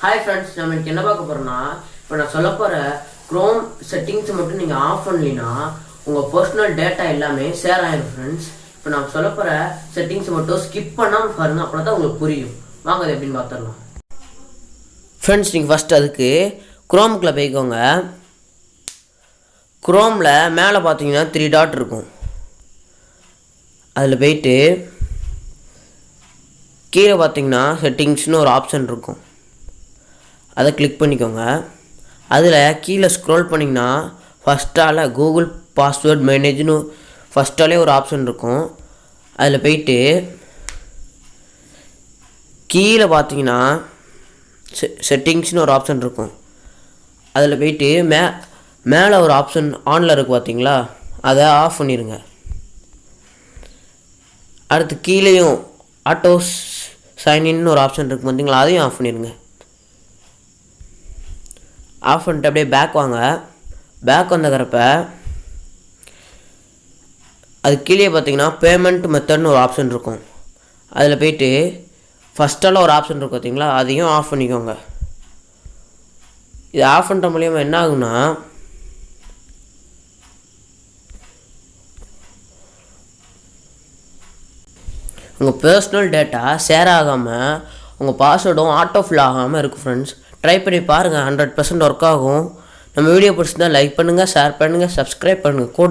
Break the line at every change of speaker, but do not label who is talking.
Hi friends நம்ம இன்னைக்கு என்ன பார்க்க போகிறோம்னா இப்போ நான் சொல்ல போகிற க்ரோம் செட்டிங்ஸ் மட்டும் நீங்கள் ஆஃப் பண்ணலினா உங்கள் பர்சனல் டேட்டா எல்லாமே ஷேர் ஆயிடும் ஃப்ரெண்ட்ஸ் இப்போ நான் சொல்ல போகிற செட்டிங்ஸ் மட்டும் ஸ்கிப் பண்ணாமல் பாருங்க அப்படின்னா தான் உங்களுக்கு புரியும். வாங்க அது எப்படின்னு பார்த்துடலாம். ஃப்ரெண்ட்ஸ் நீங்கள் ஃபஸ்ட் அதுக்கு குரோமுக்குள்ளே போய்க்கோங்க. குரோமில் மேலே பார்த்தீங்கன்னா த்ரீ டாட் இருக்கும். அதில் போயிட்டு கீழே பார்த்தீங்கன்னா செட்டிங்ஸ்னு ஒரு ஆப்ஷன் இருக்கும். அதை கிளிக் பண்ணிக்கோங்க. அதில் கீழே ஸ்க்ரோல் பண்ணிங்கன்னா ஃபஸ்ட்டால் கூகுள் பாஸ்வேர்ட் மேனேஜ்னு ஃபஸ்ட்டாலே ஒரு ஆப்ஷன் இருக்கும். அதில் போயிட்டு கீழே பார்த்தீங்கன்னா செ செட்டிங்ஸ்னு ஒரு ஆப்ஷன் இருக்கும். அதில் போயிட்டு மே மேலே ஒரு ஆப்ஷன் ஆனில் இருக்குது பார்த்தீங்களா? அதை ஆஃப் பண்ணிடுங்க அடுத்து கீழேயும் ஆட்டோ சைன்இன்னு ஒரு ஆப்ஷன் இருக்குது பார்த்தீங்களா? அதையும் ஆஃப் பண்ணிடுங்க ஆஃப் பண்ணிட்டு அப்படியே பேக் வாங்க. பேக் வந்தக்கிறப்ப அது கீழே பார்த்தீங்கன்னா பேமெண்ட் மெத்தட்னு ஒரு ஆப்ஷன் இருக்கும். அதில் போயிட்டு ஃபஸ்ட்டால் ஒரு ஆப்ஷன் இருக்கும் பார்த்தீங்களா அதையும் ஆஃப் பண்ணிக்கோங்க. இது ஆஃப் பண்ணுற மூலியமாக என்ன ஆகும்னா உங்கள் பர்சனல் டேட்டா ஷேர் ஆகாமல் உங்கள் பாஸ்வேர்டும் ஆட்டோ ஃபில் ஆகாமல் இருக்கும் ஃப்ரெண்ட்ஸ் ட்ரை பண்ணி பாருங்கள் ஹண்ட்ரட் பர்சன்ட் ஒர்க் ஆகும். நம்ம வீடியோ பிடிச்சிருந்தா லைக் பண்ணுங்கள் ஷேர் பண்ணுங்கள் சப்ஸ்கிரைப் பண்ணுங்கள் கூட